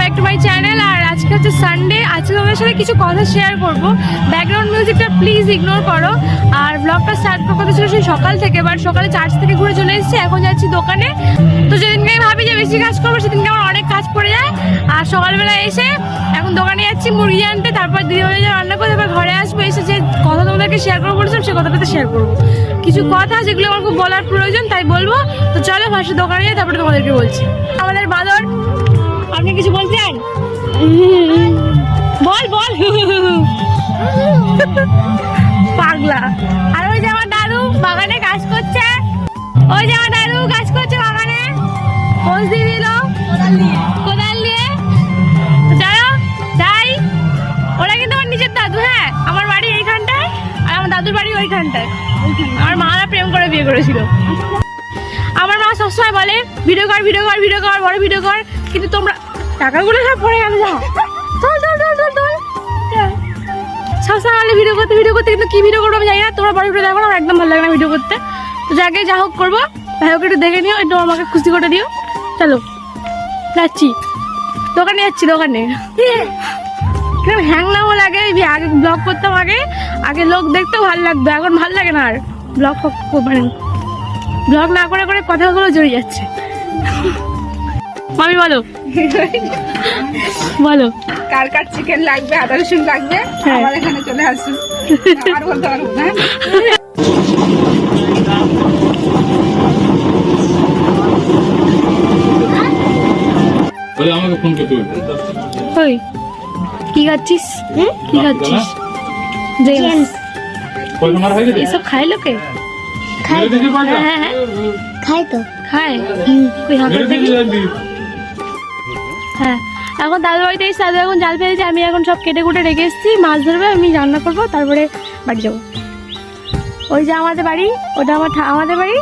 Back to my channel আর আজকে হচ্ছে সানডে আজকে তোমাদের সাথে কিছু কথা শেয়ার করব। ব্যাকগ্রাউন্ড মিউজিকটা প্লিজ ইগনোর করো। আর ব্লগটা স্টার্ট কথা ছিল সেই সকাল থেকে বাট সকালে চার্চ থেকে ঘুরে চলে এসেছি, এখন যাচ্ছি দোকানে। তো যেদিনকে আমি ভাবি যে বেশি কাজ করব, সেদিনকে আমার অনেক কাজ পড়ে যায়। আর সকালবেলা এসে এখন দোকানে যাচ্ছি, মুরগি আনতে। তারপর দিদি বলে যে রান্না করে তারপর ঘরে আসব। এসে যে কথা তোমাদেরকে শেয়ার করব বলেছিলাম সেই কথাটাতে শেয়ার করব। কিছু কথা যেগুলো আমার খুব বলার প্রয়োজন, তাই বলব। তো চলো ফার্স্টে দোকানে যাই, তারপরে তোমাদেরকে বলছি। আমাদের বাদর আপনি কিছু বলছেন বল বল। পাগলা। আর ওই যে আমার দাদু বাগানে কাজ করছে। ওই যে আমার দাদু কাজ করছে বাগানে। পোজ দিয়ে দিল কোদাল দিয়ে। চলো, যাই। ওরা কিন্তু আমার নিজের দাদু হ্যাঁ? আমার বাড়ি এইখানটায়, আর আমার দাদুর বাড়ি ওইখানটায়। আমার মারা প্রেম করে বিয়ে করেছিল। আমার মা সবসময় বলে, ভিডিও কর ভিডিও কর ভিডিও কর, বড় ভিডিও কর। কিন্তু তোমরা টাকাগুলো সব পড়ে গেল যা চল চল চল চল চল। সবসময় বলে ভিডিও করতে ভিডিও করতে, কিন্তু কি ভিডিও করব আমি জানি না। তোমরা বড় ভিডিও দেখো আমার একদম ভালো লাগে না ভিডিও করতে। তো যাকে যা হোক করব। ভাই হোক, একটু দেখে নিও, একটু আমাকে খুশি করে দিও। চলো, যাচ্ছি। দোকানে যাচ্ছি, দোকানে। হ্যাং নামও লাগে আগে ব্লগ করতাম আগে। আগে লোক দেখতেও ভালো লাগতো এখন ভালো লাগে না আর। ব্লগ মানে ব্লগ না করে করে কথাগুলো জড়িয়ে যাচ্ছে। মামি, বলো। বলো। কার কার চিকেন লাগবে? আদা রসুন লাগবে? হ্যাঁ। আমার এখানে চলে আসুন আর বলতে পারব না আমাকে ফোন করতে ওই কি খাচ্ছিস? কি খাচ্ছিস? জেমস। হয়ে এসব খায় লোকে? দিয়েছি পাঁচটা? হ্যাঁ হ্যাঁ খাই তো। খায়? কই হাঁকার দেখি। হ্যাঁ এখন দাদু বাড়িতে এসে দাদু এখন জাল ফেলেছে, আমি এখন সব কেটে কুটে রেখে এসেছি, মাছ ধরবে, আমি রান্না করব, তারপরে বাড়ি যাব। ওই যে আমাদের বাড়ি, ওটা আমার আমাদের বাড়ি,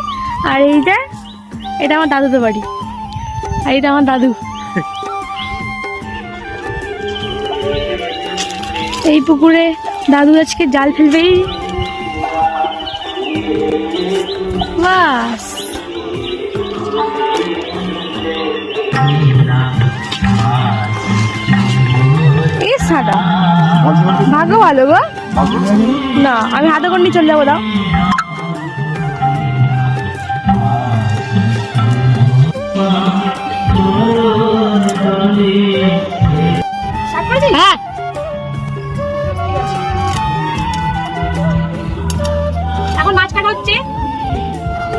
আর এইটা এটা আমার দাদুদের বাড়ি, আর এটা আমার দাদু। এই পুকুরে দাদু আজকে জাল ফেলবেই। বাস ভাগ্য ভালো গো। না, আমি হাতে করে চলে যাব, দাও। হ্যাঁ। এখন মাছ হচ্ছে?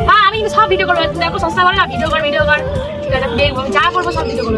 হ্যাঁ আমি সব ভিডিও করব। দেখো, সস্তা বলে না ভিডিও কর ভিডিও কর। ঠিক আছে দেখব যা করব সব ভিডিও করব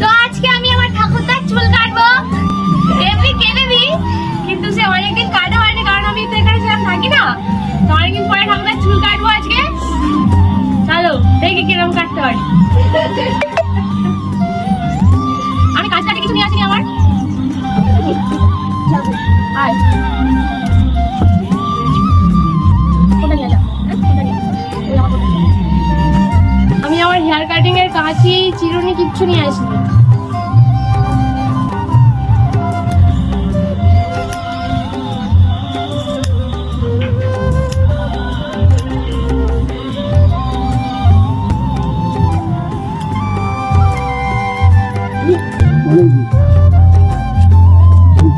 তো আজকে আমি আমার ঠাকুরদার চুল কাটবো। এমনি কেটে কিন্তু সে অনেকদিন কাটা হয়নি, কারণ আমি তো এখানে থাকি না। তো অনেকদিন পরে ঠাকুরদার চুল কাটবো আজকে। চলো, দেখি কীরকম কাটতে পারি কাটিং এর কাঁচি চিরুনি কিচ্ছু নিয়ে আসিনি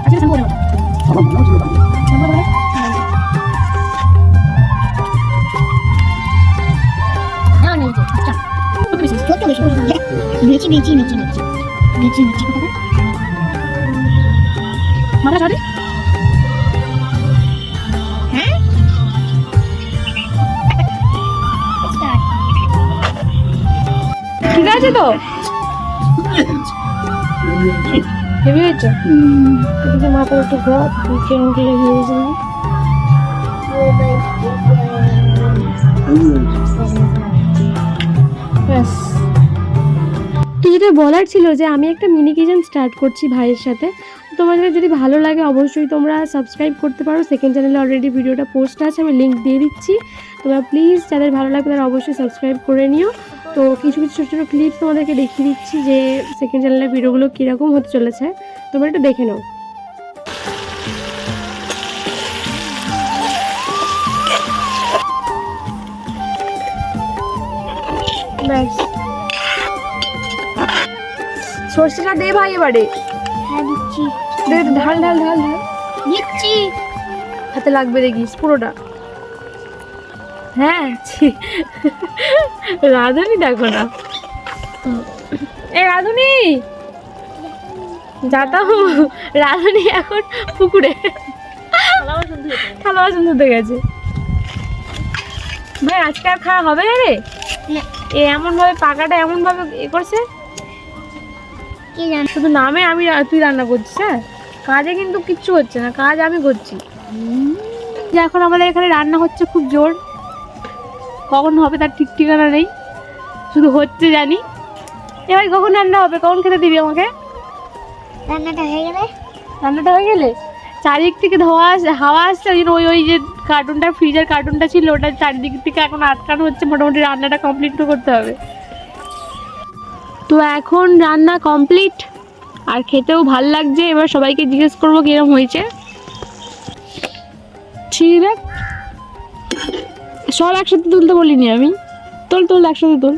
আচ্ছা, শ্যাম্পু করে নাও। শ্যাম্পু করে নাও। বেশি বেশি বেশি বেশি বেশি বেশি কথা মাথা ছাড়ে হ্যাঁ? ঠিক আছে তো? হেভি হয়েছে? এদিকে মাথা একটু ঘোরা টেনে হয়েছে ব্যাস। তো যেটা বলার ছিল যে আমি একটা মিনি কিচেন স্টার্ট করছি ভাইয়ের সাথে। তোমাদের যদি ভালো লাগে অবশ্যই তোমরা সাবস্ক্রাইব করতে পারো। সেকেন্ড চ্যানেলে অলরেডি ভিডিওটা পোস্ট আছে, আমি লিঙ্ক দিয়ে দিচ্ছি। তোমরা প্লিজ যাদের ভালো লাগবে তারা অবশ্যই সাবস্ক্রাইব করে নিও। তো কিছু কিছু ছোটো ছোটো ক্লিপস তোমাদেরকে দেখিয়ে দিচ্ছি যে সেকেন্ড চ্যানেলের ভিডিওগুলো কীরকম হতে চলেছে। তোমরা একটু দেখে নাও। ব্যাস সর্ষেটা দে ভাই এবারে। হ্যাঁ দিচ্ছি। দে দে, ঢাল ঢাল ঢাল ঢাল। দিচ্ছি। হাতে লাগবে দেখিস পুরোটা। হ্যাঁ ছি। রাধুনি দেখো না। এ রাধুনি। যাতা রাধুনি এখন পুকুরে। থালা বাসন ধুতে গেছে। ভাই আজকে আর খাওয়া হবে না রে? এ এমন ভাবে পাকাটা এমন ভাবে এ করছে? কি জানো? শুধু নামে আমি তুই রান্না করছিস হ্যাঁ? কাজে কিন্তু কিচ্ছু হচ্ছে না কাজ আমি করছি। এখন আমাদের এখানে রান্না হচ্ছে খুব জোর। কখন হবে তার ঠিক ঠিকানা নেই শুধু হচ্ছে জানি। এবার কখন রান্না হবে? কখন খেতে দিবি আমাকে? রান্নাটা হয়ে গেলে? রান্নাটা হয়ে গেলে? চারিদিক থেকে ধোয়া হাওয়া আসছে ওই ওই ওই যে কার্টুনটা ফ্রিজের কার্টুনটা ছিল ওটা চারিদিক থেকে এখন আটকানো হচ্ছে। মোটামুটি রান্নাটা কমপ্লিট করতে হবে। তো এখন রান্না কমপ্লিট আর খেতেও ভালো লাগছে, এবার সবাইকে জিজ্ঞেস করব কিরম হয়েছে। ঠিক সব একসাথে তুলতে বলিনি আমি। তোল তোল, একসাথে তোল।